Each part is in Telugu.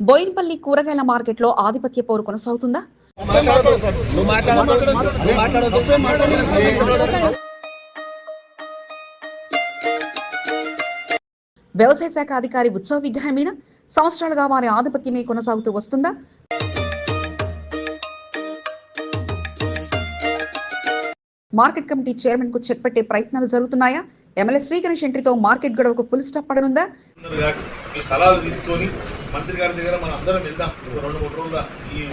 బోయిన్పల్లి కూరగాయల మార్కెట్లో ఆధిపత్య పోరు కొనసాగుతుందా? వ్యవసాయ శాఖ అధికారి ఉత్సవ విగ్రహమైన సంవత్సరాలుగా వారి ఆధిపత్యమే కొనసాగుతూ వస్తుందా? మార్కెట్ కమిటీ చైర్మన్కు చెక్ పెట్టే ప్రయత్నాలు జరుగుతున్నాయా? ఎమ్మెల్యే శ్రీ గణేష్ ఎంట్రీతో మార్కెట్ గొడవకు ఫుల్ స్టాప్ పడనుందా? సలహాలు తీసుకొని మంత్రి గారి దగ్గర మనం అందరం వెళ్దాం. ఒక రెండు మూడు రోజుల ఈ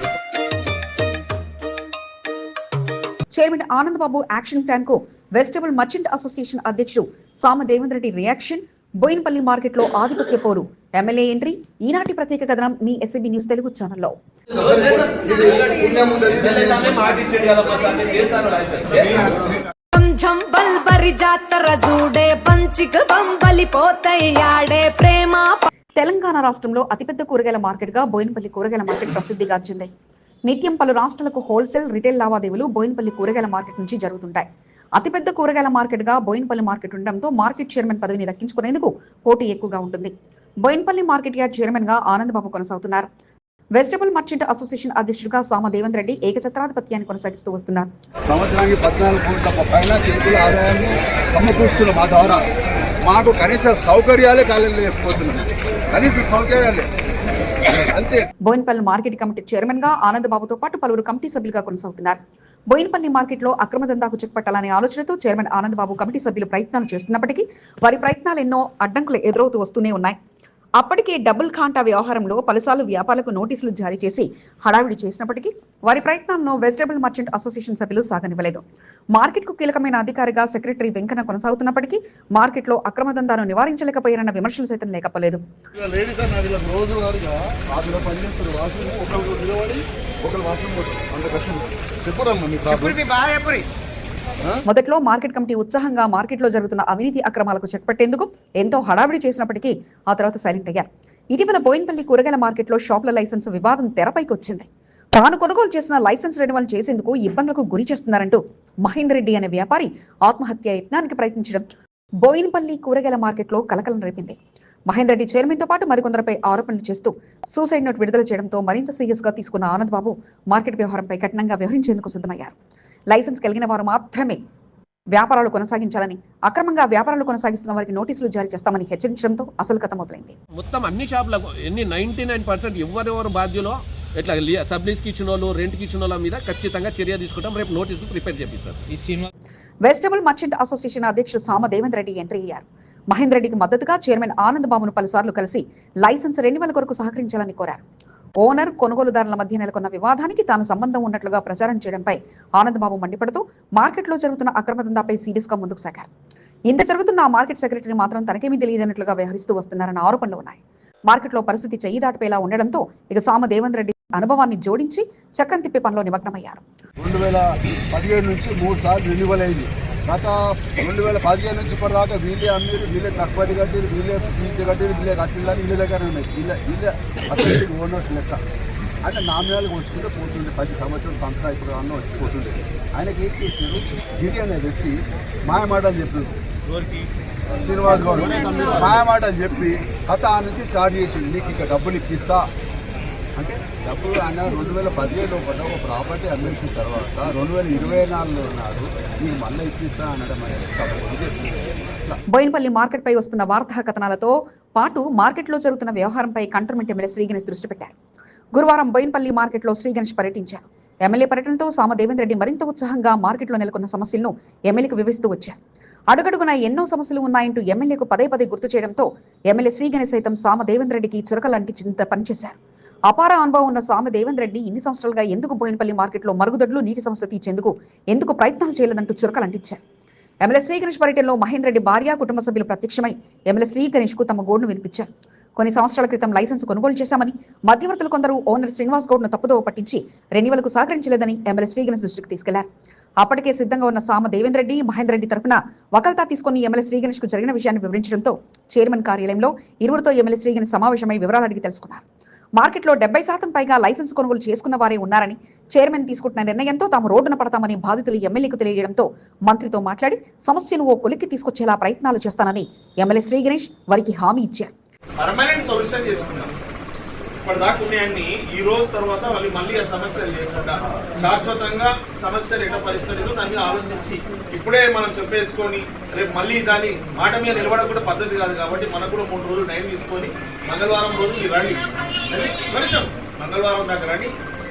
చైర్మన్ ఆనంద్ బాబు యాక్షన్ ప్లాన్కు వెజిటబుల్ మర్చెంట్ అసోసియేషన్ అధ్యక్షుడు సామ దేవేంద్ర రెడ్డి రియాక్షన్. బోయిన్పల్లి మార్కెట్లో ఆధిపత్య పోరు. MLA entry. ఈనాటి ప్రత్యేక కథనం మీ ఎస్ఎబి న్యూస్ తెలుగు ఛానల్లో. మాట చంబల్ బరి జాతర జూడే పంచిక బంబలి పోతయ్యాడే ప్రేమ తెలంగాణ రాష్ట్రంలో అతిపెద్ద కూరగాయల మార్కెట్గా బోయినపల్లి కూరగాయల మార్కెట్ ప్రసిద్ధిగాంచింది నిత్యం పలు రాష్ట్రాలకు హోల్సేల్ రిటైల్ లావాదేవీలు బోయినపల్లి కూరగాయల మార్కెట్ నుంచి జరుగుతుంటాయి. అతిపెద్ద కూరగాయల మార్కెట్గా బోయినపల్లి మార్కెట్ ఉండడంతో మార్కెట్ చైర్మన్ పదవిని దక్కించుకునేందుకు పోటీ ఎక్కువగా ఉంటుంది. బోయినపల్లి మార్కెట్ యార్డ్ చైర్మన్గా ఆనందబాబు కొనసాగుతున్నారు. వెజిటబుల్ మర్చెంట్ అసోసియేషన్ అధ్యక్షుడిగా సామ దేవేంద్ర రెడ్డి ఏకఛత్రాధిపత్యాన్ని కొనసాగిస్తూ వస్తున్నారు. సంవత్సరానికి పద్నాలుగు కోట్ల పైన చేతుల ఆదాయాన్ని సమకూరుస్తున్నాం మా ద్వారా మాకు కనీస సౌకర్యాలే కాలేదు లేకపోతున్నాం కనీస సౌకర్యాలే. అంతే. బోయినపల్లి మార్కెట్ కమిటీ చైర్మన్గా ఆనంద్ బాబుతో పాటు పలువురు కమిటీ సభ్యులుగా కొనసాగుతున్నారు. బోయినపల్లి మార్కెట్లో అక్రమ దందాకు చెక్ పెట్టాలనే ఆలోచనతో చైర్మన్ ఆనంద్ బాబు కమిటీ సభ్యులు ప్రయత్నాలు చేస్తున్నప్పటికీ వారి ప్రయత్నాలు ఎన్నో అడ్డంకులు ఎదురవుతూ వస్తూనే ఉన్నాయి. అప్పటికే డబుల్ ఖాంటా వ్యవహారంలో పలుసార్లు వ్యాపారులకు నోటీసులు జారీ చేసి హడావిడి చేసినప్పటికీ వారి ప్రయత్నాలను వెజిటబుల్ మర్చెంట్ అసోసియేషన్ సభ్యులు సాగనివ్వలేదు. మార్కెట్కు కీలకమైన అధికారిగా సెక్రటరీ వెంకన్న కొనసాగుతున్నప్పటికీ మార్కెట్లో అక్రమ దందాను నివారించలేకపోయారన్న విమర్శలు సైతం లేకపోలేదు. మొదట్లో మార్కెట్ కమిటీ ఉత్సాహంగా మార్కెట్లో జరుగుతున్న అవినీతి అక్రమాలకు చెక్పెట్టేందుకు ఎంతో హడావిడి చేసినప్పటికీ ఆ తర్వాత సైలెంట్ అయ్యారు. ఇటీవల బోయిన్పల్లి కూరగాయల మార్కెట్లో షాపుల లైసెన్స్ వివాదం తెరపైకి వచ్చింది. తాను కొనుగోలు చేసిన లైసెన్స్ రెన్యువల్ చేసేందుకు ఇబ్బందులకు గురి చేస్తున్నారంటూ మహేందర్ రెడ్డి అనే వ్యాపారి ఆత్మహత్య యత్నానికి ప్రయత్నించడం బోయిన్పల్లి కూరగాయల మార్కెట్లో కలకలం రేపింది. మహేందర్ రెడ్డి చైర్మన్తో పాటు మరికొందరిపై ఆరోపణలు చేస్తూ సూసైడ్ నోట్ విడుదల చేయడంతో మరింత సీరియస్గా తీసుకున్న ఆనంద్ బాబు మార్కెట్ వ్యవహారంపై కఠినంగా వ్యవహరించేందుకు సిద్ధమయ్యారు. లైసెన్స్ కలిగిన వారు మాత్రమే వ్యాపారాలు కొనసాగించాలని అక్రమంగా వ్యాపారాలు కొనసాగిస్తున్న వారికి నోటీసులు జారీ చేస్తామని హెచ్చరించడంతో అసలు కథ మొదలైంది. మొత్తం అన్ని షాపులకు ఎన్ని నైన్టీ నైన్ పర్సెంట్ ఎవరెవరు బాధ్యులో ఇట్లా లి- సబ్ లీజ్కి ఇచ్చిన వాళ్ళు రెంట్కి ఇచ్చిన వాళ్ళ మీద ఖచ్చితంగా చర్య తీసుకుంటాం రేపు నోటీసులు ప్రిపేర్ చేపిస్తారు. వెజిటబుల్ మర్చెంట్ అసోసియేషన్ అధ్యక్షుడు సామ దేవేంద్ర రెడ్డి ఎంట్రీ అయ్యారు. మహేందర్ రెడ్డికి మద్దతుగా చైర్మన్ ఆనంద్ బాబును పలుసార్లు కలిసి లైసెన్స్ రెన్యువల్ కొరకు సహకరించాలని కోరారు. ఓనర్ కొనుగోలుదారుల మధ్య నెలకొన్న వివాదానికి తాను సంబంధం ఉన్నట్లుగా ప్రచారం చేయడంపై ఆనందబాబు మండిపడుతూ మార్కెట్లో జరుగుతున్న అక్రమ దందాపై సీరియస్గా ముందుకు సాగారు. ఇంత జరుగుతున్న ఆ మార్కెట్ సెక్రటరీ మాత్రం తనకేమీ తెలియదన్నట్లుగా వ్యవహరిస్తూ వస్తున్నారన్న ఆరోపణలు ఉన్నాయి. మార్కెట్లో పరిస్థితి చెయ్యి దాటిపోయేలా ఉండడంతో ఇక సామ దేవేంద్ర రెడ్డి అనుభవాన్ని జోడించి చక్రం తిప్పే పనిలో నిమగ్నమయ్యారు. రెండు వేల పదిహేడు నుంచి మూడు సార్లు రెన్యువల్ అయింది. గత రెండు వేల పదిహేను నుంచి ఇప్పటిదాకా వీళ్ళే అమ్మీరు వీళ్ళే తక్కువ కట్టిరు వీళ్ళే ఫీజు కట్టిరు వీళ్ళే కట్టిల్లని వీళ్ళ దగ్గర ఉన్నాయి. వీళ్ళ వీళ్ళే అసలు ఓనర్స్ లెక్క. అంటే నామినాలుగా వస్తుంటే పోతుండే పది సంవత్సరాలు సంవత్సరం ఇప్పుడు అన్న వచ్చి పోతుండే. ఆయనకి ఏం చేసిండు గిరి అనే వ్యక్తి మాయమాటలు చెప్పిండు శ్రీనివాస్ గౌడ్. మాయమాటలు చెప్పి కథ ఆ నుంచి స్టార్ట్ చేసిండు. నీకు ఇక డబ్బులు ఇప్పిస్తా. అంటే డబ్బులు ఆయన రెండు వేల పదిహేడులో పడ్డ ఒక ప్రాపర్టీ అమ్మేసిన తర్వాత రెండు వేల ఇరవై నాలుగులో ఉన్నాడు. నీకు మళ్ళీ ఇప్పిస్తా అనడం అనేది బోయినపల్లి మార్కెట్ పై వస్తున్న వార్తా కథనాలతో పాటు మార్కెట్లో జరుగుతున్న వ్యవహారంపై కంటర్మెంట్ ఎమ్మెల్యే శ్రీగణేష్ దృష్టి పెట్టారు. గురువారం బోయినపల్లి మార్కెట్లో శ్రీ పర్యటించారు. ఎమ్మెల్యే పర్యటనతో సామ రెడ్డి మరింత ఉత్సాహంగా మార్కెట్లో నెలకొన్న సమస్యలను ఎమ్మెల్యేకు వివరిస్తూ వచ్చారు. అడుగడుగున ఎన్నో సమస్యలు ఉన్నాయంటూ ఎమ్మెల్యేకు పదే పదే గుర్తు చేయడంతో ఎమ్మెల్యే శ్రీగణేష్ సైతం సామ రెడ్డికి చురకలు పనిచేశారు. అపార అనుభవం ఉన్న సామ దేవేంద్ర రెడ్డి ఇన్ని సంవత్సరాలుగా ఎందుకు బోయినపల్లి మార్కెట్లో మరుగుదొడ్లు నీటి సమస్య తీర్చేందుకు ఎందుకు ప్రయత్నాలు చేయలేదంటూ చురకలు అంటించారు ఎమ్మెల్యే శ్రీ గణేష్ పర్యటనలో మహేందర్ రెడ్డి భార్య కుటుంబ సభ్యులు ప్రత్యక్షమై ఎమ్మెల్యే శ్రీ గణేష్కు తమ గోడును వినిపించారు. కొన్ని సంవత్సరాల క్రితం లైసెన్స్ కొనుగోలు చేశామని మధ్యవర్తులు కొందరు ఓనర్ శ్రీనివాస్ గౌడ్ను తప్పుదోవ పట్టించి రెన్యువల్కు సహకరించలేదని ఎమ్మెల్యే శ్రీ గణేష్ దృష్టికి తీసుకెళ్ళారు. అప్పటికే సిద్ధంగా ఉన్న సామ దేవేంద్ర రెడ్డి మహేందర్ రెడ్డి తరఫున వకల్తా తీసుకుని ఎమ్మెల్యే శ్రీ గణేష్కు జరిగిన విషయాన్ని వివరించడంతో చైర్మన్ కార్యాలయంలో ఇరువురితో ఎమ్మెల్యే శ్రీ గణేష్ సమావేశమై వివరాలు అడిగి తెలుసుకున్నారు. మార్కెట్లో డెబ్బై శాతం పైగా లైసెన్స్ కొనుగోలు చేసుకున్న వారే ఉన్నారని చైర్మన్ తీసుకుంటున్న నిర్ణయంతో తాము రోడ్డున పడతామని బాధితులు ఎమ్మెల్యేకు తెలియజేయడంతో మంత్రితో మాట్లాడి సమస్యను ఓ కొలిక్కి తీసుకొచ్చేలా ప్రయత్నాలు చేస్తానని ఎమ్మెల్యే శ్రీ గణేష్ వారికి హామీ ఇచ్చారు. పర్మనెంట్ సొల్యూషన్ చేసుకున్నాం. ఇప్పటిదాకా ఉన్నాయన్ని ఈ రోజు తర్వాత వాళ్ళు మళ్ళీ ఆ సమస్యలు లేకుండా శాశ్వతంగా సమస్యలు ఎట్లా పరిష్కరిస్తూ దాన్ని ఆలోచించి ఇప్పుడే మనం చెప్పేసుకొని రేపు మళ్ళీ దాని మాట మీద నిలబడడం కూడా పద్ధతి కాదు కాబట్టి మనకు కూడా మూడు రోజులు టైం తీసుకొని మంగళవారం రోజు మీరు రండి. అది మంగళవారం దాకా రండి.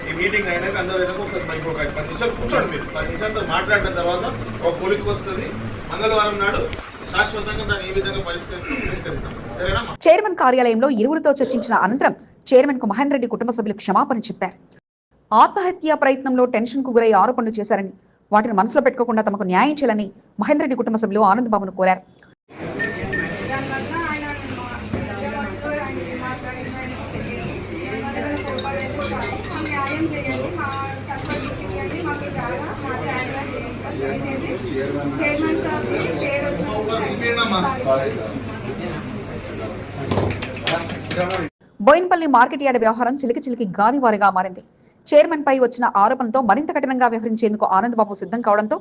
ఈ మీటింగ్ అయినాక అందరూ అయినాక ఒకసారి మరి ఒక పది నిమిషాలు కూర్చోండి మీరు. పది నిమిషాలతో మాట్లాడిన తర్వాత ఒక పోలికి వస్తుంది. మంగళవారం నాడు శాశ్వతంగా దాన్ని ఏ విధంగా పరిష్కరిస్తాం పరిష్కరిస్తాం. సరేనా చైర్మన్ కార్యాలయంలో ఇరువురితో చర్చించిన అనంతరం చైర్మన్కు మహేందర్ రెడ్డి కుటుంబ సభ్యులు క్షమాపణ చెప్పారు. ఆత్మహత్య ప్రయత్నంలో టెన్షన్కు గురై ఆరోపణలు చేశారని వాటిని మనసులో పెట్టుకోకుండా తమకు న్యాయం చేయాలని మహేందర్ రెడ్డి కుటుంబ సభ్యులు ఆనందబాబును కోరారు. చైర్మన్ సార్ పేరు బోయిన్పల్లి మార్కెట్ యార్డ్ వ్యవహారం చిలికి చిలికి గాలివారిగా మారింది. చైర్మన్ పై వచ్చిన ఆరోపణలతో మరింత కఠినంగా వ్యవహరించేందుకు ఆనందబాబు సిద్ధం కావడంతో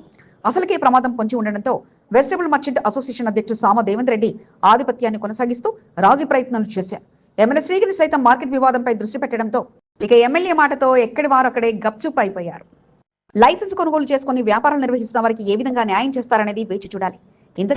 అసలుకే ప్రమాదం పొంచి ఉండడంతో వెజిటబుల్ మర్చెంట్ అసోసియేషన్ అధ్యక్షుడు సామ దేవేంద్ర రెడ్డి ఆధిపత్యాన్ని కొనసాగిస్తూ రాజీ ప్రయత్నాలు చేశారు. ఎమ్మెల్యే శ్రీగిరి సైతం మార్కెట్ వివాదంపై దృష్టి పెట్టడంతో ఇక ఎమ్మెల్యే మాటతో ఎక్కడి వారు అక్కడే గప్చుప్ అయిపోయారు. లైసెన్స్ కొనుగోలు చేసుకుని వ్యాపారాలు నిర్వహిస్తున్న వారికి ఏ విధంగా న్యాయం చేస్తారనేది వేచి చూడాలి. ఇంత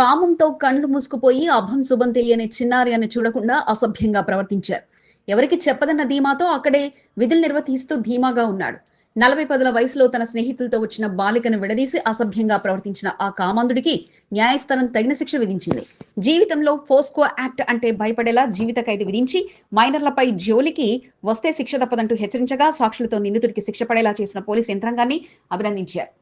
కామంతో కండ్లు మూసుకుపోయి అభం శుభం తెలియని చిన్నారి అని చూడకుండా అసభ్యంగా ప్రవర్తించారు. ఎవరికి చెప్పదన్న ధీమాతో అక్కడే విధులు నిర్వర్తిస్తూ ధీమాగా ఉన్నాడు. నలభై పదుల వయసులో తన స్నేహితులతో వచ్చిన బాలికను విడదీసి అసభ్యంగా ప్రవర్తించిన ఆ కామాంధుడికి న్యాయస్థానం తగిన శిక్ష విధించింది. జీవితంలో ఫోస్కో యాక్ట్ అంటే భయపడేలా జీవిత ఖైదు విధించి మైనర్లపై జోలికి వస్తే శిక్ష తప్పదంటూ హెచ్చరించగా సాక్షులతో నిందితుడికి శిక్ష పడేలా చేసిన పోలీస్ యంత్రాంగాన్ని అభినందించారు.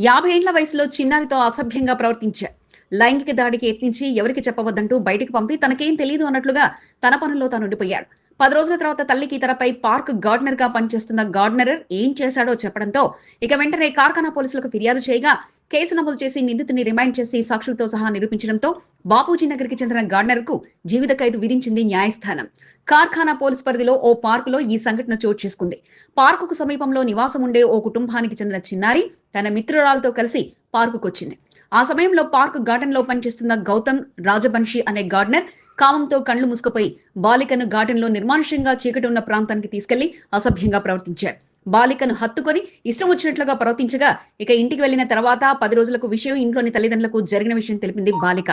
యాభై ఏండ్ల వయసులో చిన్నారితో అసభ్యంగా ప్రవర్తించారు లైంగిక దాడికి యత్నించి ఎవరికి చెప్పవద్దంటూ బయటికి పంపి తనకేం తెలియదు అన్నట్లుగా తన పనుల్లో తాను ఉండిపోయాడు. పది రోజుల తర్వాత తల్లికి తనపై పార్క్ గార్డెనర్గా పనిచేస్తున్న గార్డెనర్ ఏం చేశాడో చెప్పడంతో ఇక వెంటనే కార్ఖానా పోలీసులకు ఫిర్యాదు చేయగా కేసు నమోదు చేసి నిందితుని రిమైండ్ చేసి సాక్షులతో సహా నిరూపించడంతో బాపూజీ నగర్కి చెందిన గార్డనర్కు జీవిత ఖైదు విధించింది న్యాయస్థానం. కార్ఖానా పోలీస్ పరిధిలో ఓ పార్కులో ఈ సంఘటన చోటు చేసుకుంది. పార్కుకు సమీపంలో నివాసం ఉండే ఓ కుటుంబానికి చెందిన చిన్నారి తన మిత్రురాలతో కలిసి పార్కుకొచ్చింది. ఆ సమయంలో పార్క్ గార్డెన్లో పనిచేస్తున్న గౌతమ్ రాజబంశీ అనే గార్డెనర్ కామంతో కళ్ళు మూసుకుపోయి బాలికను ఘాటంలో లో నిర్మానుష్యంగా చీకటి ఉన్న ప్రాంతానికి తీసుకెళ్ళి అసభ్యంగా ప్రవర్తించాడు బాలికను హత్తుకొని ఇష్టం వచ్చినట్లుగా ప్రవర్తించగా ఇక ఇంటికి వెళ్ళిన తర్వాత పది రోజులకు విషయం ఇంట్లోని తల్లిదండ్రులకు జరిగిన విషయం తెలిపింది బాలిక.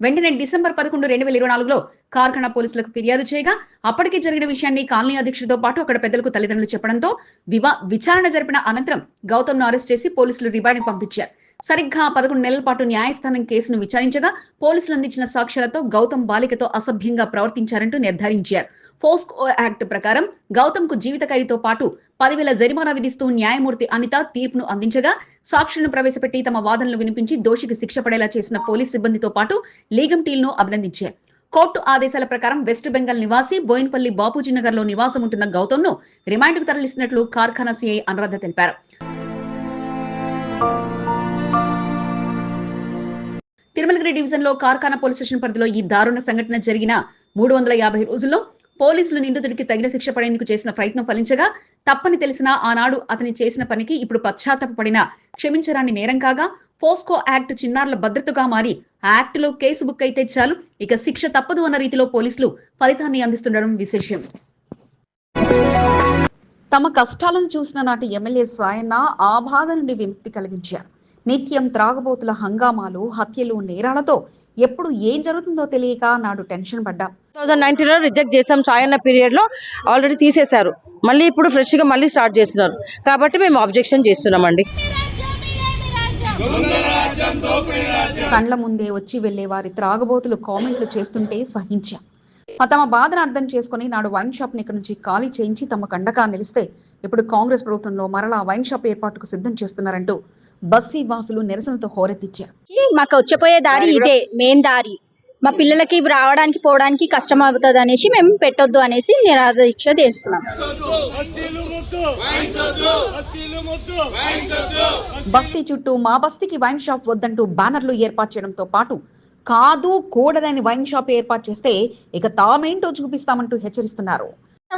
వెంటనే డిసెంబర్ పదకొండు రెండు వేల ఇరవై నాలుగులో కార్ఖానా పోలీసులకు ఫిర్యాదు చేయగా అప్పటికే జరిగిన విషయాన్ని కాలనీ అధ్యక్షుడితో పాటు అక్కడ పెద్దలకు తల్లిదండ్రులు చెప్పడంతో వివా విచారణ జరిపిన అనంతరం గౌతమ్ను అరెస్ట్ చేసి పోలీసులు రిమాండ్కి పంపించారు. సరిగ్గా పదకొండు నెలల పాటు న్యాయస్థానం కేసును విచారించగా పోలీసులు అందించిన సాక్ష్యాలతో గౌతమ్ బాలికతో అసభ్యంగా ప్రవర్తించారంటూ నిర్ధారించారు. ఫోస్కో యాక్ట్ ప్రకారం గౌతమ్కు జీవిత ఖైదీతో పాటు పదివేల జరిమానా విధిస్తూ న్యాయమూర్తి అనిత తీర్పును అందించగా సాక్షులను ప్రవేశపెట్టి తమ వాదనలు వినిపించి దోషికి శిక్ష పడేలా చేసిన పోలీస్ సిబ్బందితో పాటు లీగం టీల్ను అభినందించారు. కోర్టు ఆదేశాల ప్రకారం వెస్ట్ బెంగాల్ నివాసి బోయిన్పల్లి బాపూజీ నగర్లో నివాసం ఉంటున్న గౌతమ్ను రిమాండ్కు తరలిస్తున్నట్లు కార్ఖానా సీఐ అనురాధ తెలిపారు. తిరుమలగిరి డివిజన్లో కార్ఖానా పోలీస్ స్టేషన్ పరిధిలో ఈ దారుణ సంఘటన జరిగిన మూడు వందల యాభై రోజుల్లో పోలీసులు నిందితుడికి తగిన శిక్ష పడేందుకు చేసిన ప్రయత్నం ఫలించగా తప్పని తెలిసినా ఆనాడు అతని చేసిన పనికి ఇప్పుడు పశ్చాత్తాపడిన క్షమించరాని నేరం కాగా ఫోస్కో యాక్ట్ చిన్నారుల భద్రతగా మారి ఆ యాక్ట్లో కేసు బుక్ అయితే చాలు. ఇక శిక్ష తప్పదు అన్న రీతిలో పోలీసులు ఫలితాన్ని అందిస్తుండడం విశేషం. తమ కష్టాలను చూసిన నాటి ఎమ్మెల్యే సాయన్న ఆ బాధ నుండి విముక్తి కలిగించారు. నిత్యం త్రాగుబోతుల హంగామాలు హత్యలు నేరాలతో ఎప్పుడు ఏం జరుగుతుందో తెలియక నాడు టెన్షన్ పడ్డాం. థౌసండ్ నైన్టీన్లో రిజెక్ట్ చేసాం సాయన్న పీరియడ్లో ఆల్రెడీ తీసేశారు. మళ్ళీ ఇప్పుడు ఫ్రెష్గా మళ్ళీ స్టార్ట్ చేస్తున్నారు. కాబట్టి మేము అబ్జెక్షన్ చేస్తున్నామండి. కండ్ల ముందే వచ్చి వెళ్ళే వారి త్రాగుబోతులు కామెంట్లు చేస్తుంటే సహించాం. తమ బాధను అర్థం చేసుకుని నాడు వైన్ షాప్ని ఇక్కడ నుంచి ఖాళీ చేయించి తమ కండగా నిలిస్తే ఇప్పుడు కాంగ్రెస్ ప్రభుత్వంలో మరలా వైన్ షాప్ ఏర్పాటుకు సిద్ధం చేస్తున్నారంటూ బస్తీ వాసులు నిరసనతో హోరెత్తిచ్చారు. మాకు వచ్చేపోయే దారి ఇదే మెయిన్ దారి. మా పిల్లలకి రావడానికి పోవడానికి కష్టం అవుతుంది అనేసి మేము పెట్టొద్దు అనేసి నిరాధ దీక్ష చేస్తున్నాం. బస్తీ చుట్టూ మా బస్తీకి వైన్ షాప్ వద్దంటూ బ్యానర్లు ఏర్పాటు చేయడంతో పాటు కాదు కూడదని వైన్ షాప్ ఏర్పాటు చేస్తే ఇక తామేంటో చూపిస్తామంటూ హెచ్చరిస్తున్నారు.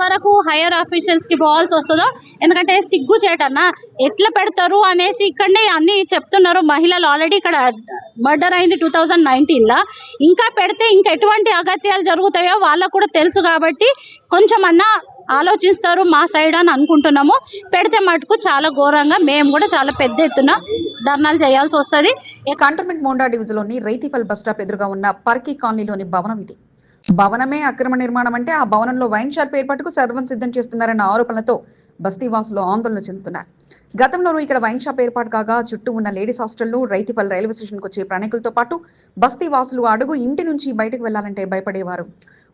వరకు హైయర్ ఆఫీషియల్స్కి పోవాల్సి వస్తుందో? ఎందుకంటే సిగ్గు చేటన్నా ఎట్లా పెడతారు అనేసి ఇక్కడనే అన్ని చెప్తున్నారు. మహిళలు ఆల్రెడీ ఇక్కడ మర్డర్ అయింది టూ థౌజండ్ నైన్టీన్లో ఇంకా పెడితే ఇంకా ఎటువంటి అగత్యాలు జరుగుతాయో వాళ్ళకు కూడా తెలుసు కాబట్టి కొంచెం అన్నా ఆలోచిస్తారు మా సైడ్ అని అనుకుంటున్నాము. పెడితే మటుకు చాలా ఘోరంగా మేము కూడా చాలా పెద్ద ఎత్తున ధర్నాలు చేయాల్సి వస్తుంది. కంటోన్మెంట్ మోండా డివిజన్లోని రైతిపల్ బస్ స్టాప్ ఎదురుగా ఉన్న పర్కీ కాలనీలోని భవనం ఇది. భవనమే అక్రమ నిర్మాణం అంటే ఆ భవనంలో వైన్ షాప్ ఏర్పాటుకు సర్వం సిద్ధం చేస్తున్నారన్న ఆరోపణలతో బస్తీవాసులు ఆందోళన చెందుతున్నారు. గతంలోనూ ఇక్కడ వైన్ షాప్ ఏర్పాటు కాగా చుట్టూ ఉన్న లేడీస్ హాస్టళ్ళు రైతిపల్ రైల్వే స్టేషన్కు వచ్చే ప్రయాణికులతో పాటు బస్తీవాసులు అడుగు ఇంటి నుంచి బయటకు వెళ్ళాలంటే భయపడేవారు.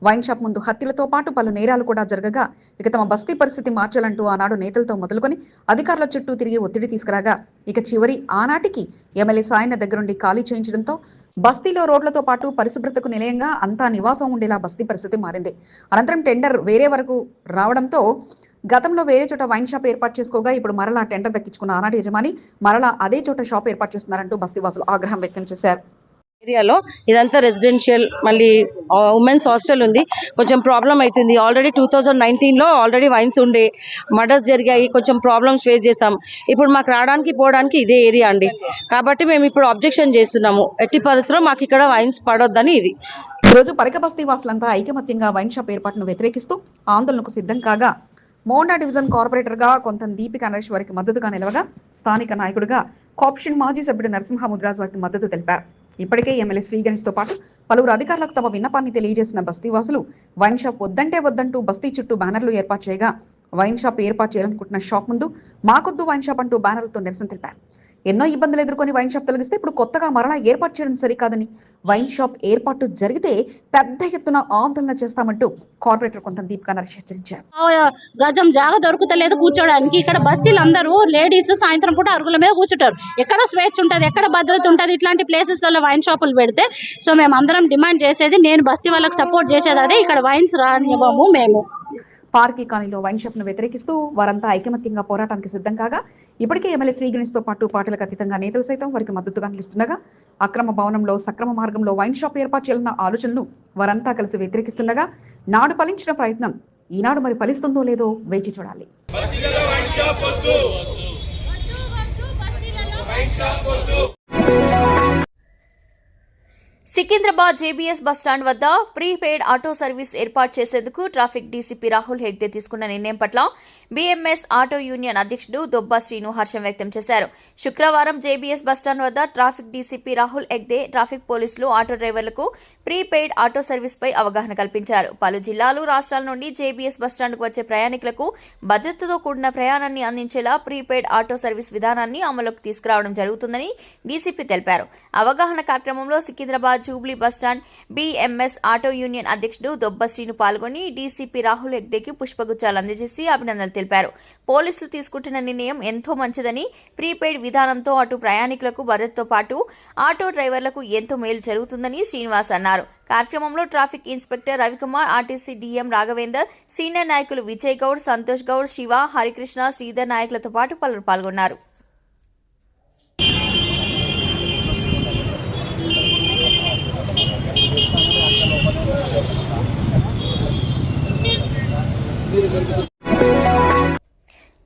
వైన్ షాప్ ముందు హత్యలతో పాటు పలు నేరాలు కూడా జరగగా ఇక తమ బస్తీ పరిస్థితి మార్చాలంటూ ఆనాడు నేతలతో మొదలుకొని అధికారుల చుట్టూ తిరిగి ఒత్తిడి తీసుకురాగా ఇక చివరి ఆనాటికి ఎమ్మెల్యే సాయన దగ్గరుండి ఖాళీ చేయించడంతో బస్తీలో రోడ్లతో పాటు పరిశుభ్రతకు నిలయంగా అంతా నివాసం ఉండేలా బస్తీ పరిస్థితి మారింది. అనంతరం టెండర్ వేరే వరకు రావడంతో గతంలో వేరే చోట వైన్ షాప్ ఏర్పాటు చేసుకోగా ఇప్పుడు మరలా టెండర్ దక్కించుకున్న ఆనాటి యజమాని మరలా అదే చోట షాప్ ఏర్పాటు చేస్తున్నారంటూ బస్తీవాసులు ఆగ్రహం వ్యక్తం చేశారు. ఏరియాలో ఇదంతా రెసిడెన్షియల్ మళ్ళీ ఉమెన్స్ హాస్టల్ ఉంది. కొంచెం ప్రాబ్లం అవుతుంది ఆల్రెడీ టూ థౌజండ్ నైన్టీన్లో ఆల్రెడీ వైన్స్ ఉండే. మర్డర్స్ జరిగాయి. కొంచెం ప్రాబ్లమ్స్ ఫేస్ చేసాం ఇప్పుడు మాకు రావడానికి పోవడానికి ఇదే ఏరియా అండి. కాబట్టి మేము ఇప్పుడు అబ్జెక్షన్ చేస్తున్నాము. ఎట్టి పరిస్థితుల్లో మాకు ఇక్కడ వైన్స్ పడొద్దని ఇది. ఈరోజు పరకబస్తీ వాసులంతా ఐకమత్యంగా వైన్ షాప్ ఏర్పాటును వ్యతిరేకిస్తూ ఆందోళనకు సిద్ధం కాగా మోండా డివిజన్ కార్పొరేటర్గా కొంత దీపిక నరేశ్వరికి మద్దతుగా నిలవగా స్థానిక నాయకుడిగా కాప్షన్ మాజీ సభ్యుడు నరసింహ ముద్రాజ్ వారికి మద్దతు తెలిపారు. ఇప్పటికే ఎమ్మెల్యే శ్రీ తో పాటు పలువురు అధికారులకు తమ విన్నపాన్ని తెలియజేసిన బస్తీవాసులు వైన్ షాప్ వద్దంటే వద్దంటూ బస్తీ చుట్టూ బ్యానర్లు ఏర్పాటు చేయగా వైన్ షాప్ ఏర్పాటు చేయాలనుకుంటున్న షాప్ ముందు మాకొద్దు వైన్ షాప్ అంటూ బ్యానర్లతో నిరసన తెలిపారు. ఎన్నో ఇబ్బందులు ఎదుర్కొని వైన్ షాప్ తొలగిస్తే ఇప్పుడు కొత్తగా మరలా ఏర్పాటు చేయడం సరికాదని. వైన్ షాప్ ఏర్పాటు జరిగితే పెద్ద ఎత్తున ఆందోళన చేస్తామంటూ కార్పొరేటర్ కొంత దీపికా నరేష్ హెచ్చరించారు. గజం జాగ దొరుకుతలేదు కూర్చోడానికి. ఇక్కడ బస్తీలు అందరూ లేడీస్ సాయంత్రం పూట అరుగుల మీద కూర్చుంటారు. ఎక్కడ స్వేచ్ఛ ఉంటుంది ఎక్కడ భద్రత ఉంటుంది ఇట్లాంటి ప్లేసెస్లలో వైన్ షాపులు పెడితే సో మేము అందరం డిమాండ్ చేసేది నేను బస్తీ వాళ్ళకి సపోర్ట్ చేసేది అదే ఇక్కడ వైన్స్ రానివ్వము మేము. పార్కీ కాలనీలో వైన్ షాప్ను వ్యతిరేకిస్తూ వారంతా ఐకమత్యంగా పోరాటానికి సిద్ధం కాగా ఇప్పటికే ఎమ్మెల్యే శ్రీ గణేష్తో పాటు పార్టీలకు అతీతంగా నేతలు సైతం వారికి మద్దతుగా నిలుస్తుండగా అక్రమ భవనంలో సక్రమ మార్గంలో వైన్ షాప్ ఏర్పాటు చేయాలన్న ఆలోచనలు వారంతా కలిసి వ్యతిరేకిస్తుండగా నాడు ఫలించిన ప్రయత్నం ఈనాడు మరి ఫలిస్తుందో లేదో వేచి చూడాలి. సికింద్రాబాద్ జేబీఎస్ బస్టాండ్ వద్ద ప్రీపెయిడ్ ఆటో సర్వీస్ ఏర్పాటు చేసేందుకు ట్రాఫిక్ డీసీపీ రాహుల్ హెగ్దే తీసుకున్న నిర్ణయం పట్ల బీఎంఎస్ ఆటో యూనియన్ అధ్యక్షుడు దొబ్బా శ్రీను హర్షం వ్యక్తం చేశారు. శుక్రవారం జేబీఎస్ బస్టాండ్ వద్ద traffic DCP Rahul Hegde traffic పోలీసులు ఆటో డ్రైవర్లకు ప్రీపెయిడ్ ఆటో సర్వీస్పై అవగాహన కల్పించారు. పలు జిల్లాలు రాష్ట్రాల నుండి జేబీఎస్ బస్టాండ్కు వచ్చే ప్రయాణికులకు భద్రతతో కూడిన ప్రయాణాన్ని అందించేలా ప్రీపెయిడ్ ఆటో సర్వీస్ విధానాన్ని అమలుకు తీసుకురావడం జరుగుతుందని డీసీపీ తెలిపారు. అవగాహన కార్యక్రమంలో Secunderabad jubilee bus stand BMS auto union అధ్యక్షుడు దొబ్బ శ్రీను పాల్గొని డీసీపీ రాహుల్ హెగ్దేకి పుష్పగుచ్చాలు అందజేసి అభినందనలు తెలిపారు. పోలీసులు తీసుకుంటున్న నిర్ణయం ఎంతో మంచిదని ప్రీపెయిడ్ విధానంతో అటు ప్రయాణికులకు భద్రతతో పాటు ఆటో డ్రైవర్లకు ఎంతో మేలు జరుగుతుందని శ్రీనివాస్ అన్నారు. కార్యక్రమంలో traffic inspector Ravikumar RTC DM Raghavender senior నాయకులు విజయ్ గౌడ్ సంతోష్ గౌడ్ శివ హరికృష్ణ శ్రీధర్ నాయకులతో పాటు పలువురు పాల్గొన్నారు.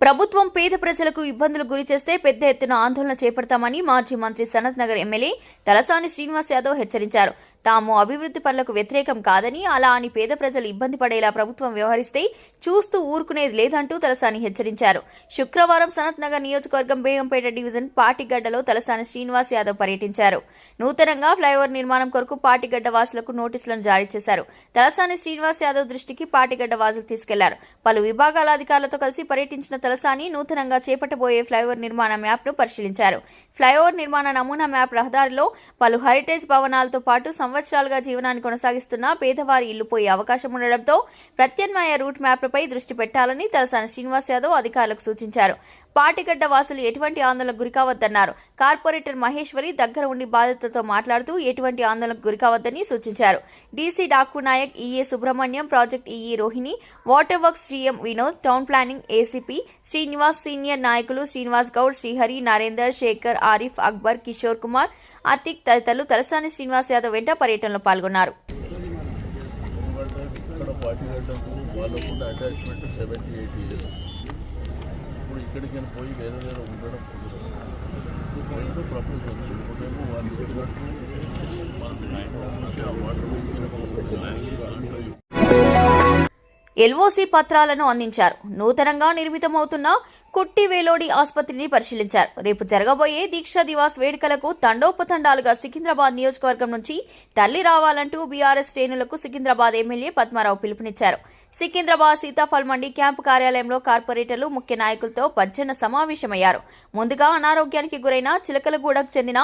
ప్రభుత్వం పేద ప్రజలకు ఇబ్బందులు గురి చేస్తే పెద్ద ఎత్తున ఆందోళన చేపడతామని మాజీ మంత్రి సనత్ నగర్ ఎమ్మెల్యే తలసాని శ్రీనివాస్ యాదవ్ హెచ్చరించారు. తాము అభివృద్ధి పనులకు వ్యతిరేకం కాదని అలా అని పేద ప్రజలు ఇబ్బంది పడేలా ప్రభుత్వం వ్యవహరిస్తే చూస్తూ ఊరుకునేది లేదంటూ తలసాని హెచ్చరించారు. శుక్రవారం సనత్ నగర్ నియోజకవర్గం బేగంపేట డివిజన్ పాటిగడ్డలో తలసాని శ్రీనివాస్ యాదవ్ పర్యటించారు. నూతనంగా ఫ్లైఓవర్ నిర్మాణం కొరకు పాటిగడ్డ వాసులకు నోటీసులను జారీ చేశారు. తలసాని శ్రీనివాస్ యాదవ్ దృష్టికి పాటిగడ్డ వాసులు తీసుకెళ్ళారు. పలు విభాగాల అధికారులతో కలిసి పర్యటించిన తలసాని నూతనంగా చేపట్టబోయే ఫ్లైఓవర్ నిర్మాణ మ్యాప్ను పరిశీలించారు. ఫ్లైఓవర్ నిర్మాణ నమూనా మ్యాప్ రహదారిలో పలు హెరిటేజ్ భవనాలతో పాటు సంవత్సరాలుగా జీవనాన్ని కొనసాగిస్తున్న పేదవారి ఇల్లు పోయే అవకాశం ఉండడంతో ప్రత్యామ్నాయ రూట్ మ్యాప్లపై దృష్టి పెట్టాలని తలసాని శ్రీనివాస్ యాదవ్ అధికారులకు సూచించారు. పాటిగడ్డ వాసులు ఎటువంటి ఆందోళనకు గురికావద్దన్నారు. కార్పొరేటర్ మహేశ్వరి దగ్గర ఉండి బాధితులతో మాట్లాడుతూ ఎటువంటి ఆందోళనకు గురికావద్దని సూచించారు. DC Daku Naik EA Subrahmanyam project EE Rohini water works GM Vinod town planning ACP Srinivas senior నాయకులు శ్రీనివాస్ గౌడ్ శ్రీహరి నరేందర్ శేఖర్ ఆరిఫ్ అక్బర్ కిషోర్ కుమార్ అతిక్ తదితరులు తలసాని శ్రీనివాస్ యాదవ్ వెంట పర్యటనలో పాల్గొన్నారు. ఇప్పుడు ఇక్కడికి పోయి వేరే వేరే ఉండడం వాళ్ళు ఆ వాటర్ ఎల్ఓసి పత్రాలను అందించారు. నూతనంగా నిర్మితమవుతున్న కుట్టి వేలోడి ఆసుపత్రిని పరిశీలించారు. రేపు జరగబోయే దీక్షా దివాస్ వేడుకలకు తండోపతండాలుగా సికింద్రాబాద్ నియోజకవర్గం నుంచి తల్లి రావాలంటూ బీఆర్ఎస్ శ్రేణులకు సికింద్రాబాద్ ఎమ్మెల్యే పద్మారావు పిలుపునిచ్చారు. సికింద్రాబాద్ సీతాఫల్ మండి క్యాంపు కార్యాలయంలో కార్పొరేటర్లు ముఖ్య నాయకులతో పజ్జన సమావేశమయ్యారు. ముందుగా అనారోగ్యానికి గురైన చిలకలగూడకు చెందిన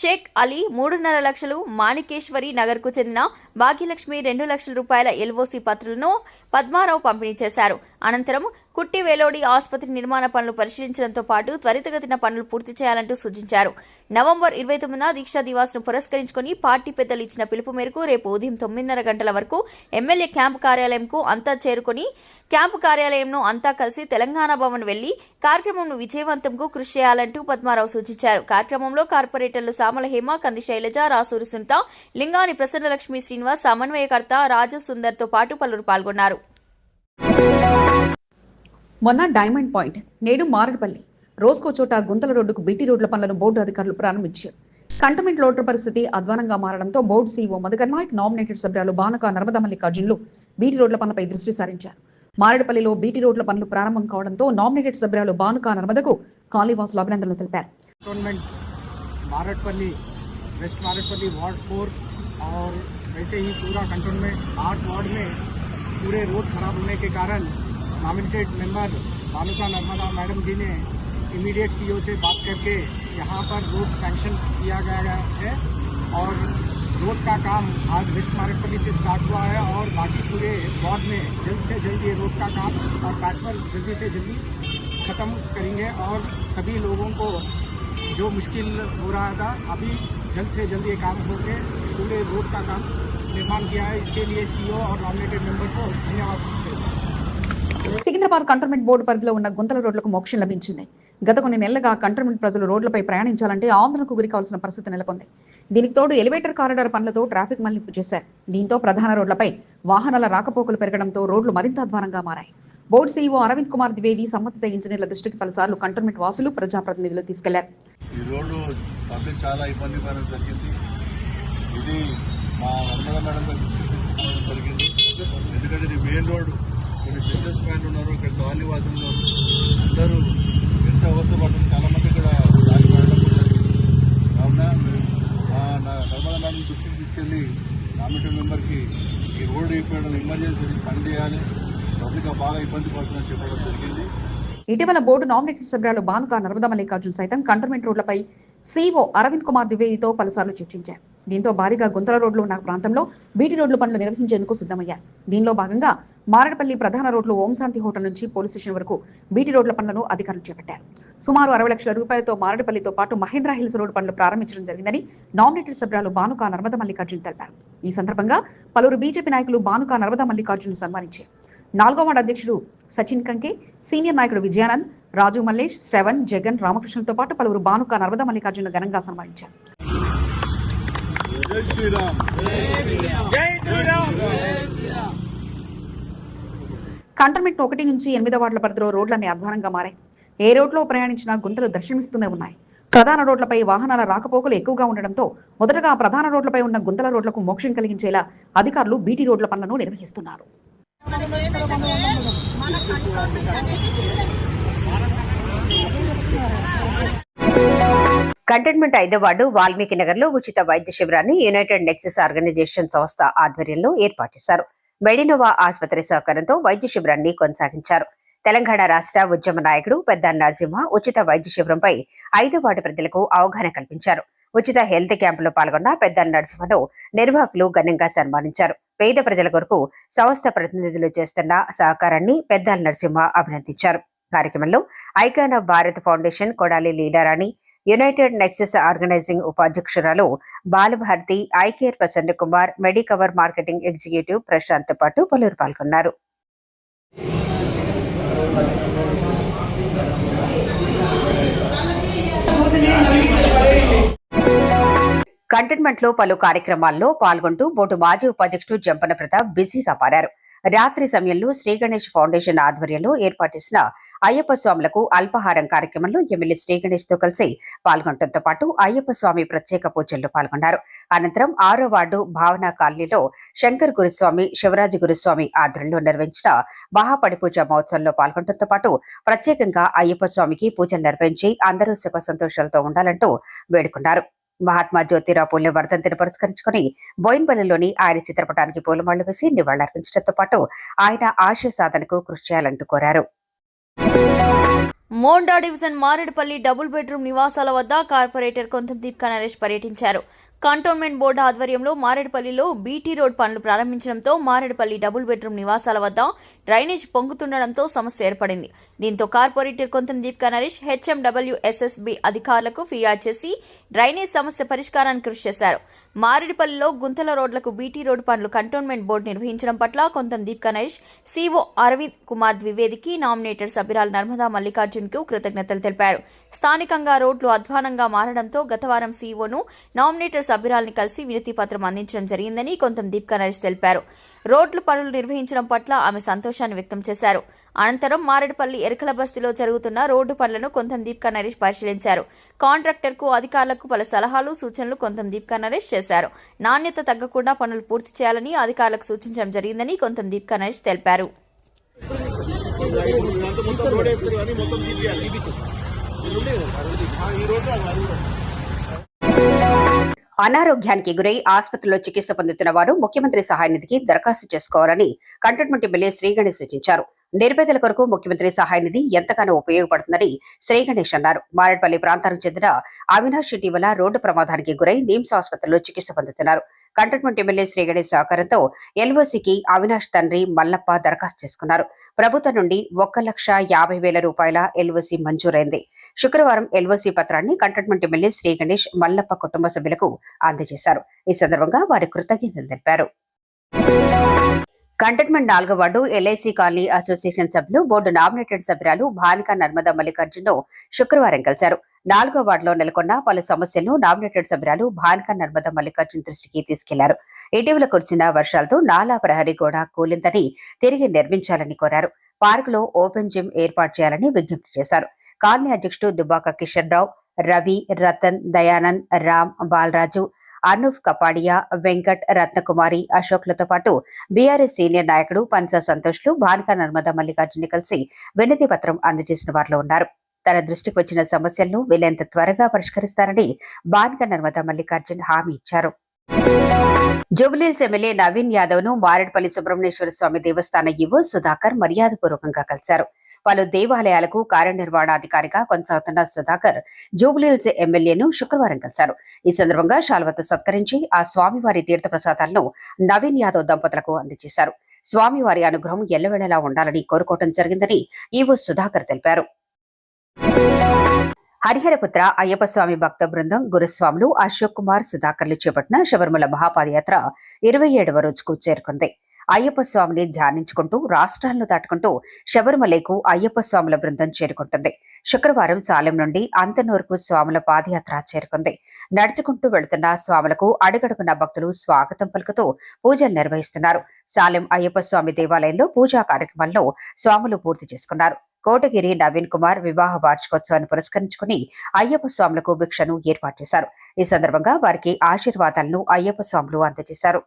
షేక్ అలీ మూడున్నర లక్షలు మాణికేశ్వరి నగర్కు చెందిన భాగ్యలక్ష్మి రెండు లక్షల రూపాయల ఎల్ఓసీ పత్రులను పద్మారావు పంపిణీ చేశారు. అనంతరం కుట్టి వేలోడి ఆసుపత్రి నిర్మాణ పనులు పరిశీలించడంతో పాటు త్వరితగతిన పనులు పూర్తి చేయాలంటూ సూచించారు. నవంబర్ ఇరవై తొమ్మిదిన దీక్షా దివాస్ను పురస్కరించుకుని పార్టీ పెద్దలు ఇచ్చిన పిలుపు మేరకు రేపు ఉదయం తొమ్మిదిన్నర గంటల వరకు ఎమ్మెల్యే క్యాంపు కార్యాలయంకు అంతా చేరుకుని క్యాంపు కార్యాలయంను అంతా కలిసి తెలంగాణ భవన్ వెళ్ళి కార్యక్రమంను విజయవంతంకు కృషి చేయాలంటూ పద్మారావు సూచించారు. కార్యక్రమంలో కార్పొరేటర్లు సామల హేమ కంది శైలజ రాసూరి సునీత లింగాని ప్రసన్నలక్ష్మి శ్రీనివాస్ సమన్వయకర్త రాజు సుందర్తో పాటు పలువురు పాల్గొన్నారు. మొన్న డైమండ్ పాయింట్ నేడు మారడపల్లి రోజుకో చోట గుంతల రోడ్డుకు బీటీ రోడ్ల పనులను బోర్డు అధికారులు ప్రారంభించారు కంటమెంట్ లోటు పరిస్థితి అధ్వానంగా మారడంతో board CEO Madhukar Nayak nominated సభ్యులు బానక నర్మదా మల్లికార్జునులు బీటీ రోడ్ల పనులపై దృష్టి సారించారు మారేడుపల్లిలో బీటీ రోడ్ల పనులు ప్రారంభం కావడంతో నామినేటెడ్ సభ్యులు బానుక నర్మదకు కాళీవాసులు అభినందనలు తెలిపారు cantonment Marredpally west Marredpally ward four और वैसे ही पूरा कंटोनमेंट आठ वार्ड में पूरे रोड खराब होने के कारण nominated member Bhanuka Narmada madam ji ने इमीडिएट सीईओ से बात करके यहाँ पर रोड सैंक्शन किया गया है और रोड का काम आज वेस्ट मारटपल्ली से स्टार्ट हुआ है और बाकी पूरे वार्ड में जल्द से जल्द ये रोड का काम और पैचवर्क जल्दी से जल्दी ख़त्म करेंगे और सभी लोगों को जो मुश्किल हो रहा था, अभी जल्द से जल्द ये काम होकर पूरे रोड का काम निर्माण किया है। इसके लिए सीईओ और नॉमिनेटेड मेंबर को धन्यवाद। సికింద్రాబాద్ కంటోన్మెంట్ బోర్డు పరిధిలో ఉన్న గుంతల రోడ్లకు మోక్షం లభించింది. గత కొన్ని నెలలుగా కంటోన్మెంట్ ప్రజలు రోడ్లపై ప్రయాణించాలంటే ఆందోళనకు గురి కావాల్సిన పరిస్థితి నెలకొంది. దీనికి తోడు ఎలివేటర్ కారిడార్ పనులతో ట్రాఫిక్ మళ్ళింపు చేశారు. దీంతో ప్రధాన రోడ్లపై వాహనాల రాకపోకలు పెరగడంతో రోడ్లు మరింత అధ్వానంగా మారాయి. బోర్డు సీఈఓ అరవింద్ కుమార్ ద్వివేది సంబంధిత ఇంజనీర్ల దృష్టికి పలుసార్లు కంటోన్మెంట్ వాసులు ప్రజాప్రతినిధులు తీసుకెళ్ళారు. ఈ రోడ్డు పబ్లిక్ చాలా ఇబ్బంది జరిగింది. ఇది మా మేడం జరిగింది. ఎందుకంటే ఇది మెయిన్ రోడ్డు. ఇక్కడ బిజినెస్ మ్యాన్ ఉన్నారు ఇక్కడ కాలనీ వాసులు ఉన్నారు. అందరూ ఎంత అవస్థ పడుతుంది చాలా మంది ఇక్కడ దారి పడడం కావున నర్మదా మేడం దృష్టికి తీసుకెళ్ళి కమిటీ మెంబర్కి ఈ రోడ్డు అయిపోయడం ఎమర్జెన్సీ పని చేయాలి. పబ్లిక్ బాగా ఇబ్బంది పడుతుందని చెప్పడం జరిగింది. ఇటీవల బోర్డు నామినేటెడ్ సభ్యురాలు బానుక నర్మదా మల్లికార్జున్ సైతం కంటోన్మెంట్ రోడ్లపై సీఓ అరవింద్ కుమార్ ద్వివేదితో పలుసార్లు చర్చించారు. దీంతో భారీగా గుంతల రోడ్లు ఉన్న ప్రాంతంలో బీటీ రోడ్లు పనులు నిర్వహించేందుకు సిద్ధమయ్యారు. దీనిలో భాగంగా మారడపల్లి ప్రధాన రోడ్లు ఓంశాంతి హోటల్ నుంచి పోలీస్ స్టేషన్ వరకు బీటీ రోడ్ల పనులను అధికారులు చేపట్టారు. సుమారు అరవై లక్షల రూపాయలతో మారడపల్లితో పాటు మహేంద్ర హిల్స్ రోడ్డు పనులు ప్రారంభించడం జరిగిందని నామినేటెడ్ సభ్యులు బానుక నర్మదా మల్లికార్జున్ తెలిపారు. ఈ సందర్భంగా పలువురు బీజేపీ నాయకులు బానుక నర్మదా మల్లికార్జున్ సన్మానించారు. నాలుగో వార్డు అధ్యక్షుడు సచిన్ కంకే సీనియర్ నాయకుడు విజయానంద్ రాజు మల్లేష్ శ్రవణ్ జగన్ రామకృష్ణతో పాటు పలువురు బానుక నర్మదా మల్లికార్జున ఘనంగా సన్మానించారు. కంటర్మెంట్ ఒకటి నుంచి ఎనిమిదో వార్డుల పరిధిలో రోడ్లన్నీ అధ్వానంగా మారాయి. ఏ రోడ్లో ప్రయాణించినా గుంతలు దర్శనమిస్తూనే ఉన్నాయి. ప్రధాన రోడ్లపై వాహనాల రాకపోకలు ఎక్కువగా ఉండడంతో మొదటగా ప్రధాన రోడ్లపై ఉన్న గుంతల రోడ్లకు మోక్షం కలిగించేలా అధికారులు బీటీ రోడ్ల పనులను నిర్వహిస్తున్నారు. కంటైన్మెంట్ ఐదో వార్డు వాల్మీకి నగర్లో ఉచిత వైద్య శిబిరాన్ని యునైటెడ్ నెక్సెస్ ఆర్గనైజేషన్ సంస్థ ఆధ్వర్యంలో ఏర్పాటు చేశారు. మెడినోవా ఆసుపత్రి సహకారంతో వైద్య శిబిరాన్ని కొనసాగించారు. తెలంగాణ రాష్ట్ర ఉద్యమ నాయకుడు పెద్ద నరసింహ ఉచిత వైద్య శిబిరంపై ఐదు వార్డు ప్రజలకు అవగాహన కల్పించారు. ఉచిత హెల్త్ క్యాంపులో పాల్గొన్న పెద్ద నరసింహను నిర్వాహకులు ఘనంగా సన్మానించారు. పేద ప్రజల కొరకు సంస్థ ప్రతినిధులు చేస్తున్న సహకారాన్ని పెద్దాల నరసింహ అభినందించారు. కార్యక్రమంలో icon of Bharat foundation Kodali Leelarani united nexus organizing ఉపాధ్యక్షురాలు Balabharati eyecare Prasanna Kumar Medicover marketing executive ప్రశాంత్తో పాటు పలువురు పాల్గొన్నారు. కంటైన్మెంట్లో పలు కార్యక్రమాల్లో పాల్గొంటూ బోటు మాజీ ఉపాధ్యక్షుడు జంపన ప్రతాప్ బిజీగా మారారు రాత్రి సమయంలో శ్రీగణేష్ ఫౌండేషన్ ఆధ్వర్యంలో ఏర్పాటు చేసిన అయ్యప్ప స్వాములకు అల్పాహారం కార్యక్రమంలో ఎమ్మెల్యే శ్రీగణేష్తో కలిసి పాల్గొనడంతో పాటు అయ్యప్ప స్వామి ప్రత్యేక పూజల్లో పాల్గొన్నారు. అనంతరం ఆరో వార్డు భావన కాలనీలో శంకర్ గురుస్వామి శివరాజు గురుస్వామి ఆధ్వర్యంలో నిర్వహించిన మహాపడి పూజ మహోత్సవంలో పాల్గొనడంతో పాటు ప్రత్యేకంగా అయ్యప్ప స్వామికి పూజలు నిర్వహించి అందరూ సుఖ సంతోషాలతో ఉండాలంటూ వేడుకున్నారు. మహాత్మా జ్యోతిరావు పూలే వర్ధంతిని పురస్కరించుకుని బోయిన్పల్లిలోని ఆయన చిత్రపటానికి పూలమాళ్ళు వేసి నివాళులర్పించడంతో పాటు ఆయన ఆశయ సాధనకు కృషి చేయాలంటూ కోరారు. Monda division Maredpally double bedroom నివాసాల వద్ద కార్పొరేటర్ కొంతం దీప్కా నరేష్ పర్యటించారు. కంటోన్మెంట్ బోర్డు ఆధ్వర్యంలో మారేడుపల్లిలో బీటీ రోడ్ పనులు ప్రారంభించడంతో మారేడుపల్లి డబుల్ బెడ్రూమ్ నివాసాల వద్ద డ్రైనేజ్ పొంగుతుండడంతో సమస్య ఏర్పడింది. దీంతో కార్పొరేటర్ కొంతం దీప్కా నరేష్ హెచ్ఎండబ్ల్యూఎస్ఎస్బి అధికారులకు ఫిర్యాదు చేసి డ్రైనేజ్ సమస్య పరిష్కారానికి కృషి చేశారు. మారేడుపల్లిలో గుంతల రోడ్లకు బీటీ రోడ్ పనులు కంటోన్మెంట్ బోర్డు నిర్వహించడం పట్ల కొంతం దీప్కా నరేష్ సీఓ అరవింద్ కుమార్ ద్వివేదికి నామినేటెడ్ సభ్యురాలు నర్మదా మల్లికార్జున్కు కృతజ్ఞతలు తెలిపారు. స్థానికంగా రోడ్లు అధ్వానంగా మారడంతో గత వారం సీఓను నామినేటెడ్ సభ్యురాల్ని కలిసి వినతి పత్రం అందించడం జరిగిందని కొంతం దీప్కా నరేష్ తెలిపారు. రోడ్లు పనులు నిర్వహించడం పట్ల ఆమె సంతోషాన్ని వ్యక్తం చేశారు. అనంతరం మారేడుపల్లి ఎరకల బస్తీలో జరుగుతున్న రోడ్డు పనులను కొంతం దీప్కా నరేష్ పరిశీలించారు. కాంట్రాక్టర్కు అధికారులకు పలు సలహాలు సూచనలు కొంతం దీప్కా నరేష్ చేశారు. నాణ్యత తగ్గకుండా పనులు పూర్తి చేయాలని అధికారులకు సూచించడం జరిగిందని కొంతం దీప్కా నరేష్ తెలిపారు. అనారోగ్యానికి గురై ఆసుపత్రిలో చికిత్స పొందుతున్న వారు ముఖ్యమంత్రి సహాయ నిధికి దరఖాస్తు చేసుకోవాలని కంటోన్మెంట్ ఎమ్మెల్యే శ్రీగణి సూచించారు. నిర్పేదల కొరకు ముఖ్యమంత్రి సహాయ నిధి ఎంతగానో ఉపయోగపడుతుందని శ్రీగణేష్ అన్నారు. మారేడ్పల్లి ప్రాంతానికి చెందిన అవినాష్ ఇటీవల రోడ్డు ప్రమాదానికి గురై నిమ్స్ ఆసుపత్రిలో చికిత్స పొందుతున్నారు. కంటోన్మెంట్ ఎమ్మెల్యే శ్రీగణేష్ సహకారంతో ఎల్ఓసికి అవినాష్ తండ్రి మల్లప్ప దరఖాస్తు చేసుకున్నారు. ప్రభుత్వం నుండి ఒక్క లక్ష యాభై వేల రూపాయల ఎల్ఓసి మంజూరైంది. శుక్రవారం ఎల్ఓసి పత్రాన్ని కంటోన్మెంట్ ఎమ్మెల్యే శ్రీ గణేష్ మల్లప్ప కుటుంబ సభ్యులకు అందజేశారు. ఈ సందర్భంగా వారి కృతజ్ఞతలు తెలిపారు. కంటోన్మెంట్ నాలుగో వార్డు ఎల్ఐసి కాలనీ అసోసియేషన్ సభ్యులు బోర్డు నామినేటెడ్ సభ్యురాలు భానిక నర్మద మల్లికార్జున్ శుక్రవారం కలిశారు. నాలుగో వార్డులో నెలకొన్న పలు సమస్యలను నామినేటెడ్ సభ్యురాలు భానిక నర్మదా మల్లికార్జున్ దృష్టికి తీసుకెళ్ళారు. ఇటీవల కురిసిన వర్షాలతో నాలా ప్రహరీ గోడ కూలిందని తిరిగి నిర్మించాలని కోరారు. పార్కులో ఓపెన్ జిమ్ ఏర్పాటు చేయాలని విజ్ఞప్తి చేశారు. కాలనీ అధ్యక్షుడు దుబ్బాక కిషన్ రావు రవి రతన్ దయానంద్ రామ్ బాలరాజు అనూఫ్ కపాడియా వెంకట్ రత్నకుమారి అశోక్లతో పాటు బీఆర్ఎస్ సీనియర్ నాయకుడు పంచ సంతోష్లు భానుక నర్మదా మల్లికార్జున్ కలిసి వినతి పత్రం అందజేసిన వారిలో ఉన్నారు. తన దృష్టికి వచ్చిన సమస్యలను వీలైనంత త్వరగా పరిష్కరిస్తారని బాన్క నర్మదా మల్లికార్జున్ హామీ ఇచ్చారు. జూబ్లీల్స్ ఎమ్మెల్యే నవీన్ యాదవ్ను మారేడుపల్లి సుబ్రహ్మణ్యేశ్వర స్వామి దేవస్థాన ఈవో సుధాకర్ మర్యాదపూర్వకంగా కలిశారు. పలు దేవాలయాలకు కార్యనిర్వహణాధికారిగా కొనసాగుతున్న సుధాకర్ జూబ్లీహిల్స్ ఎమ్మెల్యేను శుక్రవారం కలిశారు. ఈ సందర్భంగా శాల్వతో సత్కరించి ఆ స్వామివారి తీర్థ ప్రసాదాలను నవీన్ యాదవ్ దంపతులకు అందజేశారు. స్వామివారి అనుగ్రహం ఎల్లవేళలా ఉండాలని కోరుకోవడం జరిగిందని ఈవో సుధాకర్ తెలిపారు. హరిహరపుత్ర అయ్యప్ప స్వామి భక్త బృందం గురుస్వాములు అశోక్ కుమార్ సుధాకర్లు చేపట్టిన శబరిమల మహాపాదయాత్ర ఇరవై ఏడవ రోజుకు చేరుకుంది. అయ్యప్ప స్వామిని ధ్యానించుకుంటూ రాష్ట్రాలను దాటుకుంటూ శబరిమలకు అయ్యప్ప స్వాముల బృందం చేరుకుంటుంది. శుక్రవారం సాలెం నుండి అంతనూరుకు స్వాముల పాదయాత్ర చేరుకుంది. నడుచుకుంటూ వెళుతున్న స్వాములకు అడుగడుగున భక్తులు స్వాగతం పలుకుతూ పూజలు నిర్వహిస్తున్నారు. సాలెం అయ్యప్ప స్వామి దేవాలయంలో పూజా కార్యక్రమాల్లో స్వాములు పూర్తి చేసుకున్నారు. కోటగిరి నవీన్ కుమార్ వివాహ వార్షికోత్సవాన్ని పురస్కరించుకుని అయ్యప్ప స్వాములకు భిక్షను ఏర్పాటు చేశారు. ఈ సందర్భంగా వారికి ఆశీర్వాదాలను అయ్యప్ప స్వాములు అందజేశారు.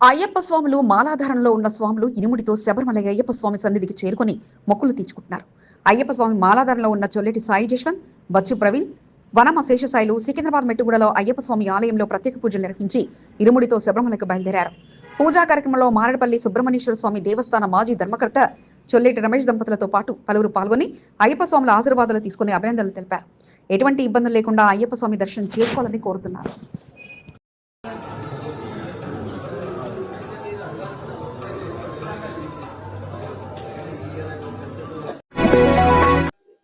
అయ్యప్ప స్వాములు మాలాధారంలో ఉన్న స్వాములు ఇనుముడితో శబరిమల అయ్యప్ప స్వామి సన్నిధికి చేరుకొని మొక్కులు తీర్చుకుంటున్నారు. అయ్యప్ప స్వామి మాలాధారంలో ఉన్న చొల్లెటి సాయి జశ్వంత్ బచ్చు ప్రవీణ్ వనమ శేషసాయిలు సికింద్రాబాద్ మెట్టుగూడలో అయ్యప్ప స్వామి ఆలయంలో ప్రత్యేక పూజలు నిర్వహించి ఇరుముడితో శబరిమలకు బయలుదేరారు. పూజా కార్యక్రమంలో మారడపల్లి సుబ్రహ్మణ్యేశ్వర స్వామి దేవస్థాన మాజీ ధర్మకర్త చొల్లేటి రమేష్ దంపతులతో పాటు పలువురు పాల్గొని అయ్యప్ప స్వాముల ఆశీర్వాదాలు తీసుకుని అభినందనలు తెలిపారు. ఎటువంటి ఇబ్బందులు లేకుండా అయ్యప్ప స్వామి దర్శనం చేసుకోవాలని కోరుతున్నారు.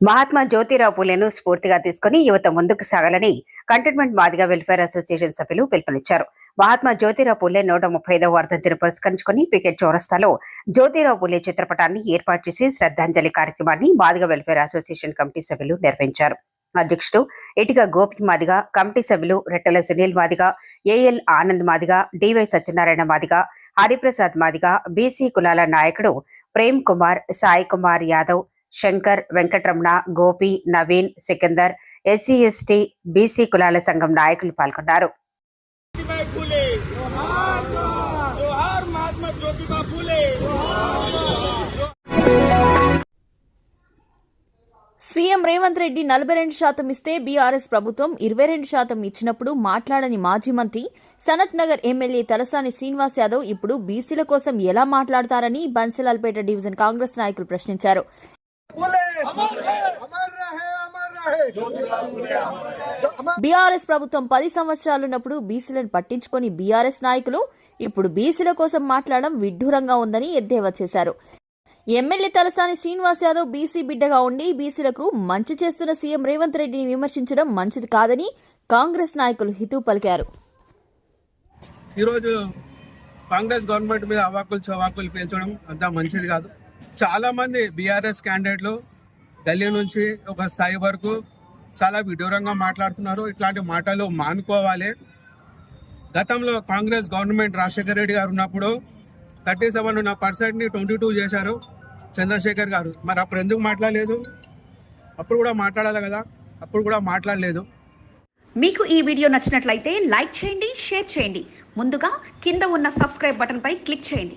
మహాత్మా జ్యోతిరావు పూలేను స్ఫూర్తిగా తీసుకుని యువత ముందుకు సాగాలని కంటైన్మెంట్ మాదిగా వెల్ఫేర్ అసోసియేషన్ సభ్యులు పిలుపునిచ్చారు. మహాత్మా జ్యోతిరావు పూలే నూట ముప్పై ఐదవ వర్ధంతిని పురస్కరించుకుని పికెట్ చౌరస్తాలో జ్యోతిరావు పూలే చిత్రపటాన్ని ఏర్పాటు చేసి శ్రద్ధాంజలి కార్యక్రమాన్ని మాదిగా వెల్ఫేర్ అసోసియేషన్ కమిటీ సభ్యులు నిర్వహించారు. అధ్యక్షుడు ఇటుక గోపి మాదిగ కమిటీ సభ్యులు Rettela Sunil Madiga AL Anand Madiga DY Satyanarayana Madiga Hariprasad Madiga BC కులాల నాయకుడు Prem Kumar Sai Kumar Yadav Shankar Venkataramana Gopi Naveen Sikandar SC ST BC కులాల సంఘం నాయకులు పాల్గొన్నారు. సీఎం రేవంత్ రెడ్డి నలభై రెండు శాతం ఇస్తే బీఆర్ఎస్ ప్రభుత్వం ఇరవై రెండు శాతం ఇచ్చినప్పుడు మాట్లాడని మాజీ మంత్రి సనత్ నగర్ ఎమ్మెల్యే తలసాని శ్రీనివాస్ యాదవ్ ఇప్పుడు బీసీల కోసం ఎలా మాట్లాడతారని బన్సిలాల్పేట డివిజన్ కాంగ్రెస్ నాయకులు ప్రశ్నించారు. బీఆర్ఎస్ ప్రభుత్వం పది సంవత్సరాలున్నప్పుడు బీసీలను పట్టించుకొని బీఆర్ఎస్ నాయకులు ఇప్పుడు బీసీల కోసం మాట్లాడడం విడ్డూరంగా ఉందని ఎద్దేవా చేశారు. ఎమ్మెల్యే తలసాని శ్రీనివాస్ యాదవ్ బీసీ బిడ్డగా ఉండి బీసీలకు మంచి చేస్తున్న సీఎం రేవంత్ రెడ్డిని విమర్శించడం మంచిది కాదని కాంగ్రెస్ నాయకులు హితూ పలికారు. ఈరోజు కాంగ్రెస్ గవర్నమెంట్ మీద అవాకులు చవాకులు పెంచడం అంత మంచిది కాదు. చాలా మంది బీఆర్ఎస్ క్యాండిడేట్లు గల్లీ నుంచి ఒక స్థాయి వరకు చాలా విడూరంగా మాట్లాడుతున్నారు. ఇట్లాంటి మాటలు మానుకోవాలి. గతంలో కాంగ్రెస్ గవర్నమెంట్ రాజశేఖర రెడ్డి గారు ఉన్నప్పుడు థర్టీ సెవెన్ ఉన్న పర్సెంట్ని ట్వంటీ టూ చేశారు చంద్రశేఖర్ గారు. మరి అప్పుడు ఎందుకు మాట్లాడలేదు? అప్పుడు కూడా మాట్లాడాలి కదా. అప్పుడు కూడా మాట్లాడలేదు. మీకు ఈ వీడియో నచ్చినట్లయితే లైక్ చేయండి షేర్ చేయండి. ముందుగా కింద ఉన్న సబ్స్క్రైబ్ బటన్పై క్లిక్ చేయండి.